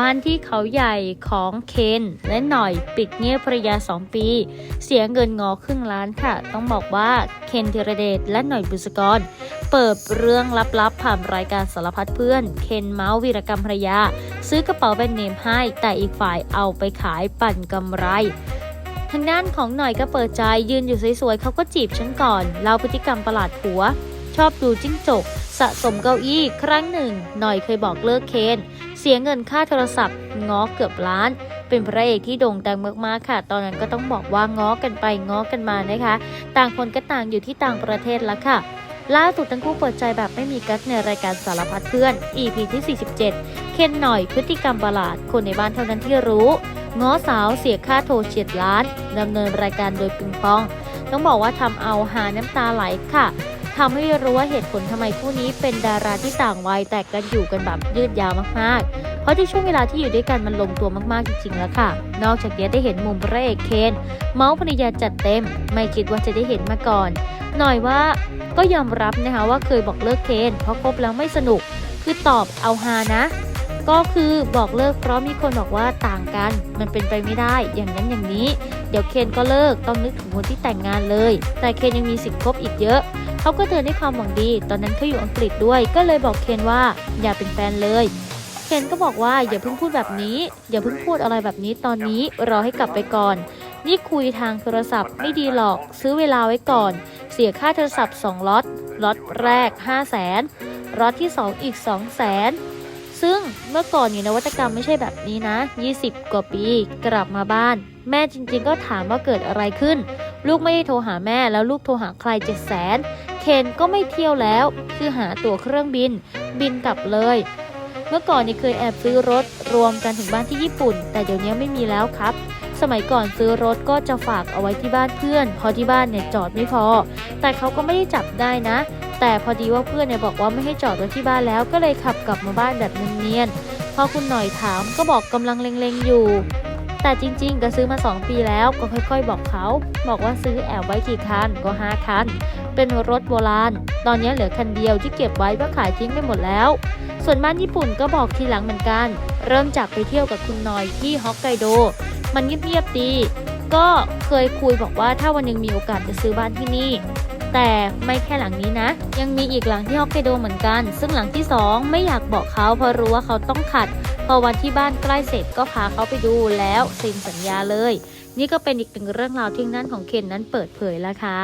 ้านที่เขาใหญ่ของเคนและหน่อยปิดเงียบภรรยา 2 ปี เสียเงินงอครึ่งล้านค่ะ ต้องบอกว่าเคนธีรเดชและหน่อยบุษกร เปิดเรื่องลับๆผ่านรายการสารพัดเพื่อน เคนเมาส์วีรกรรมภรรยา ซื้อกระเป๋าแบรนด์เนมให้ แต่อีกฝ่ายเอาไปขายปั่นกำไรทางด้านของหน่อยก็เปิดใจยืนอยู่สวยๆเขาก็จีบฉันก่อนเล่าพฤติกรรมประหลาดผัว ชอบดูจิ้งจก สะสมเก้าอี้ครั้งหนึ่ง หน่อยเคยบอกเลิกเคน เสียเงินค่าโทรศัพท์ ง้อเกือบล้าน เป็นพระเอกที่โด่งดังมากๆค่ะ ตอนนั้นก็ต้องบอกว่าง้อกันไปง้อกันมานะคะ ต่างคนก็ต่างอยู่ที่ต่างประเทศแล้วค่ะล่าสุดทั้งคู่เปิดใจแบบไม่มีกั๊กในรายการสารพัดเพื่อน EP ที่ 47 เคนหน่อยพฤติกรรมประหลาด คนในบ้านเท่านั้นที่รู้ ง้อสาวเสียค่าโทรเฉียดล้านดำเนินรายการโดยปิงปอง ต้องบอกว่าทำเอาหาน้ำตาไหลค่ะ ทำให้รู้ว่าเหตุผลทำไมคู่นี้เป็นดาราที่ต่างวัยแต่กันอยู่กันแบบยืดยาวมากๆ เพราะที่ช่วงเวลาที่อยู่ด้วยกันมันลงตัวมากๆจริงๆแล้วค่ะ นอกจากนี้ได้เห็นมุมพระเอกเคน เมาส์ภรรยาจัดเต็ม ไม่คิดว่าจะได้เห็นมาก่อน หน่อยว่าก็ยอมรับนะคะว่าเคยบอกเลิกเคน เพราะคบแล้วไม่สนุก คือตอบเอาฮานะ ก็คือบอกเลิกเพราะมีคนบอกว่าต่างกัน มันเป็นไปไม่ได้อย่างนั้นอย่างนี้ เดี๋ยวเคนก็เลิกต้องนึกถึงคนที่แต่งงานเลย แต่เคนยังมีสิทธิ์คบอีกเยอะเขาก็เตือนด้วยความหวังดี ตอนนั้นเขาอยู่อังกฤษด้วย ก็เลยบอกเคนว่าอย่าเป็นแฟนเลยเคนก็บอกว่าอย่าเพิ่งพูดแบบนี้ อย่าเพิ่งพูดอะไรแบบนี้ตอนนี้รอให้กลับไปก่อน นี่คุยทางโทรศัพท์ไม่ดีหรอกซื้อเวลาไว้ก่อน เสียค่าโทรศัพท์ 2ล็อตล็อตแรก 5 0 0แสนล็อตที่ 2 อีก 2 0 0แสน ซึ่งเมื่อก่อนเนี่นวัตกรรมไม่ใช่แบบนี้นะ 20 กว่าปีกลับมาบ้าน แม่จริงๆก็ถามว่าเกิดอะไรขึ้น ลูกไม่ได้โทรหาแม่แล้วลูกโทรหาใคร7 0 0 0 0 0เคนก็ไม่เที่ยวแล้ว คือหาตั๋วเครื่องบิน บินกลับเลย เมื่อก่อนนี่เคยแอบซื้อรถรวมกันถึงบ้านที่ญี่ปุ่น แต่เดี๋ยวนี้ไม่มีแล้วครับสมัยก่อนซื้อรถก็จะฝากเอาไว้ที่บ้านเพื่อนเพราะที่บ้านเนี่ยจอดไม่พอ แต่เขาก็ไม่ได้จับได้นะ แต่พอดีว่าเพื่อนเนี่ยบอกว่าไม่ให้จอดรถที่บ้านแล้ว ก็เลยขับกลับมาบ้านแบบเนียนๆพอคุณหน่อยถามก็บอกกำลังเล็งๆอยู่ แต่จริงๆ ก็ซื้อมา 2 ปีแล้วก็ค่อยๆ บอกเขา บอกว่าซื้อแอบไว้กี่คันก็5คันเป็นรถโบราณ ตอนนี้เหลือคันเดียวที่เก็บไว้เพื่อขายทิ้งไปหมดแล้ว ส่วนบ้านญี่ปุ่นก็บอกทีหลังเหมือนกัน เริ่มจากไปเที่ยวกับคุณหน่อยที่ฮอกไกโด มันเงียบๆดีก็เคยคุยบอกว่าถ้าวันหนึงมีโอกาสจะซื้อบ้านที่นี่ แต่ไม่แค่หลังนี้นะ ยังมีอีกหลังที่ฮอกไกโดเหมือนกัน ซึ่งหลังที่ 2 ไม่อยากบอกเขาเพราะรู้ว่าเขาต้องขัด พอวันที่บ้านใกล้เสร็จก็พาเขาไปดูแล้วเซ็นสัญญาเลย นี่ก็เป็นอีกหนึ่งเรื่องราวที่นั่นของเคนนั้นเปิดเผยแล้วค่ะ